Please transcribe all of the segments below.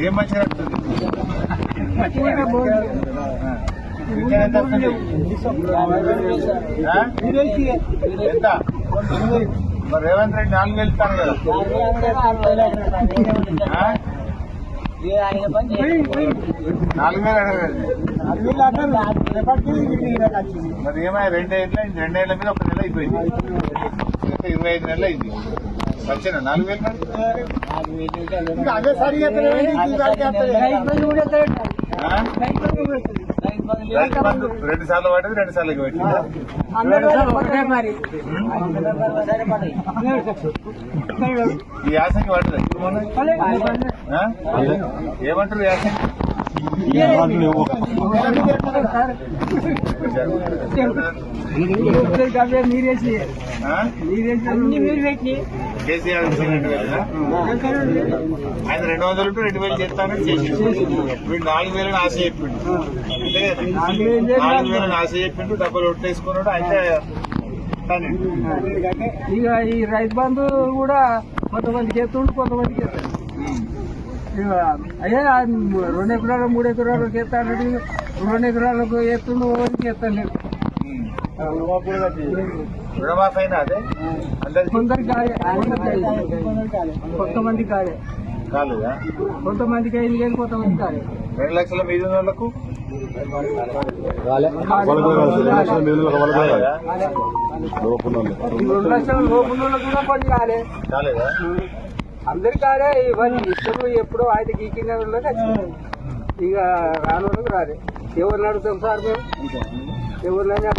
ఏం మంచిగా నడుస్తుంది పింఛన్ ఎంత వస్తుంది ఆ? ఎంత మరి రేవంత్ రెడ్డి నాలుగు వేలు ఇస్తాను కదా ఆ? నాలుగు వేలు అడగలేదు మరి ఏమైనా రెండు ఏళ్ళ రెండేళ్ళ మీద ఒక నెల అయిపోయింది ఇంకా ఇరవై ఐదు నెలలు అయింది వచ్చాను నాలుగు వేలు మరి అదే సరిగా ఆ? రైతు బంధు రెండు సార్లు పడ్డది రెండు సార్లు ఈ యాసంగి పడ్డది? ఏమంటారు యాసంగి ఆ? కేసీఆర్ ఇచ్చినట్టు కదా? ఆయన రెండు వందలు రెండు వేలు చేస్తానని చేసి వీడు నాలుగు వేలని ఆశ చెప్పిండు? నాలుగు వేలని ఆశ చెప్పిండు డబ్బులు ఒట్టేసుకున్నాడు అయితే ఇక ఈ రైతు బంధు కూడా కొంతమందికి ఎత్తుండు కొంతమందికి ఎత్తాడు. ఇక అయ్యే రెండు ఎకరాలు మూడు ఎకరాలకు ఎత్తాడు రెండు ఎకరాలకు ఎత్తుండు ఒకరికి ఎత్తాడు రుణమాఫీ అయినా అదే కొంతమంది కాలే. కాలేదా? కొంతమందికి అయింది కానీ కొంతమంది కాలే. రెండు లక్షల మీద వాళ్ళకు? రెండు లక్షల లోపల వాళ్ళకు కూడా కొన్ని కాలే. కాలేదా? అందరి కాలే ఇవన్నీ ఇష్టం ఎప్పుడో ఆయన గీకిన. ఇక రాని రాలే. ఎవరిని అడుగుతాం సార్ మేము? ఎవరినైనా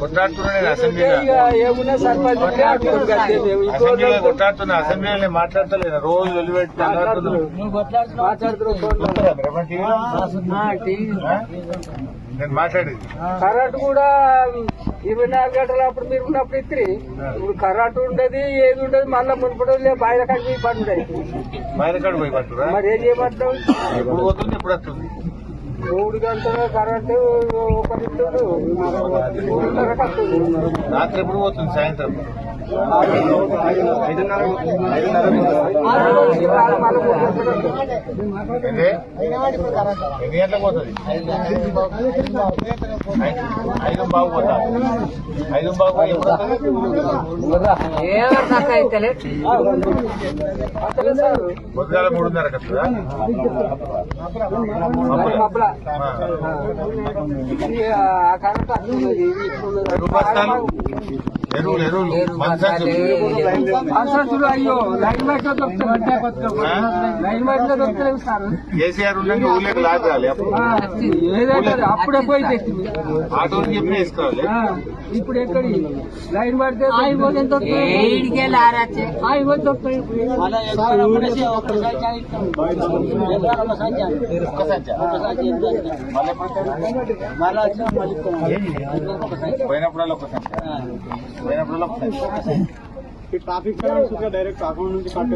కొట్లాడుతున్నా నేను ఇక అసెంబ్లీలో. ఏమున్నా సర్పంచ్ ఉంటే అడుగుతాం గంతే మేము. ఇంకో అసెంబ్లీలో వాళ్ళతో కొట్లాడుతున్నా అసెంబ్లీలో నేను మాట్లాడతలేను రోజు వదిలిపెట్టి? నేను మాట్లాడేది. కరెంట్ కూడా ఇరవై నాలుగు గంటలు అప్పుడు మీరు ఉన్నప్పుడు ఇత్రి. ఇప్పుడు కరెంట్ ఉండదు ఏది ఉండదు మళ్ళీ మునుపడం లేదు బయట కంటే పడుతుంది మైనకాడు పోయి పట్టురా మరి ఏం చేయమంటాం ఎప్పుడు పోతుంది ఎప్పుడు వస్తుంది. మూడు గంటల కరెంట్ ఒకటి రాత్రి ఎప్పుడు పోతుంది? సాయంత్రం. ఎన్ని గంటలకు పోతుంది ఐదు- బాగు పోతా ఐదు బాగు పొద్దుగాల మూడున్నర కదా మబ్బుల. బస్తాలు ఎరువులు ఎరువులు. మంచి అసలు అయ్యో లైన్ మ్యాచ్లో దొరుకుతుంది లైన్ మ్యాచ్లో దొరుకుతలేవు. సార్. కేసీఆర్ ఉండగా ఊళ్ళకి లాగాలి అప్పుడు. ఏదైతే పోయి తెచ్చింది వేసుకోవాలి. ఇప్పుడు ఎక్కడి? లైన్ పడితే? పోయినప్పుడల్లా ఒక సంచా ట్రాఫిక్ డైరెక్ట్ అకౌంట్ నుంచి కట్టే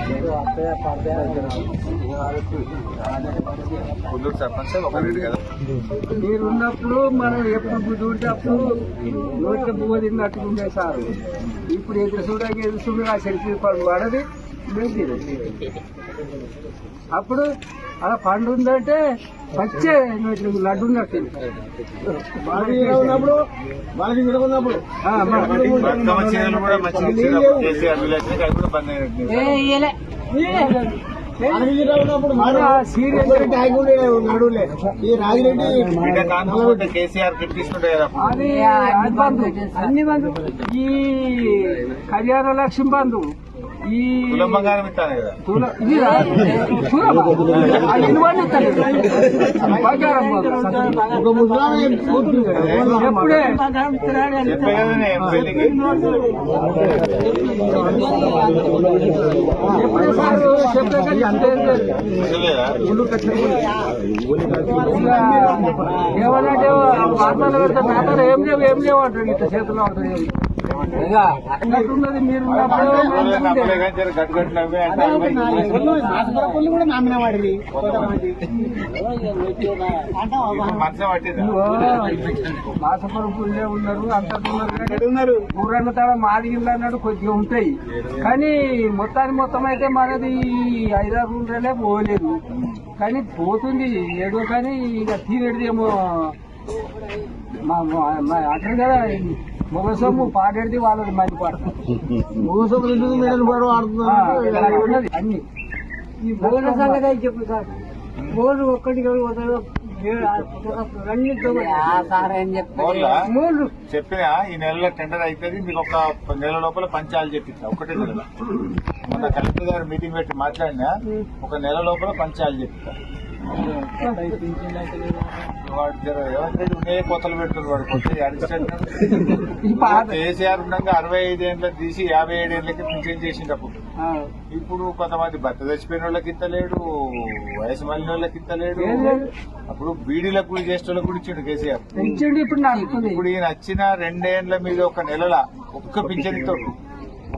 కుల్లూరు సర్పంచ్ ఒక రేటు కదా. మీరు ఉన్నప్పుడు మనం ఎప్పుడు బుద్ధి అప్పుడు నోట్ల పువ్వు తిన్నట్టుకుండే సార్ ఇప్పుడు ఎదురు చూడకి ఎదురు చూడగా సెల్ఫీ పండు పడది. అప్పుడు అలా పండు ఉందంటే వచ్చే లడ్డు ఉన్నట్టు ఉన్నప్పుడు అది అది బంధు అన్ని బంధు ఈ కళ్యాణ లక్ష్మి బంధు ఈ కులం బంగారం ఇస్తాను కదా తుల- ఇది రా- తులమా? ఆ ఇనువన్నీ ఇస్తాడు. బంగారం బంధు. ఎప్పుడే చెప్పే కదా నేను పెళ్లికి ఎప్పుడే సార్ చెప్పే కానీ అంతే తెలియదా? ఏమనంటే వార్తలు పెడితే తాతలు ఏం లేవు ఏం లేవు అంటాడు ఇట్లా చేతిలో ఉంటుంది మాసపరపుల్లే కూడా నామిన ఉన్నారు అంత ఉన్నారు ఊరన్న తడ మాది ఇల్లు అన్నాడు కొద్దిగా ఉంటాయి కానీ మొత్తానికి మొత్తం అయితే మనది హైదరాబాద్ ఐదారు పోలేదు కానీ పోతుంది ఏదో కానీ ఇక తీరేడిదేమో మా మా- మా అంటారు కదా మొగ సొమ్ము పాడేది వాళ్ళది ఆడుతున్నారు ఇలా ఉన్నది. అన్ని. ఈ భోజన సంగతి అయితే చెప్పు సార్. భోజనం ఒక్కటి చెప్పినా? ఈ నెలలో టెండర్ అవుతుంది మీకు ఒక నెల లోపల పంచాలు చెప్పించా ఒకటే నెల మొన్న కలెక్టర్ గారు మీటింగ్ పెట్టి మాట్లాడినా ఒక నెల లోపల పంచాలు చెప్తా కోతలు పెడుతుంది వాడు కేసీఆర్ ఉండగా అరవై ఐదు ఏళ్ళకి తీసి యాభై ఏడు ఏళ్ళకి పింఛన్ చేసినప్పుడు ఇప్పుడు కొంతమంది భర్త చచ్చిపోయిన వాళ్ళకి ఇస్తలేడు వయసు మళ్ళిన వాళ్ళకి ఇస్తలేడు. అప్పుడు బీడీలకు కూడా చేసేటోళ్ళకి కూడా ఇచ్చిండు కేసీఆర్. ఇప్పుడు ఈయన వచ్చిన రెండేండ్ల మీద ఒక నెలల ఒక్క పింఛన్ ఇస్తాడు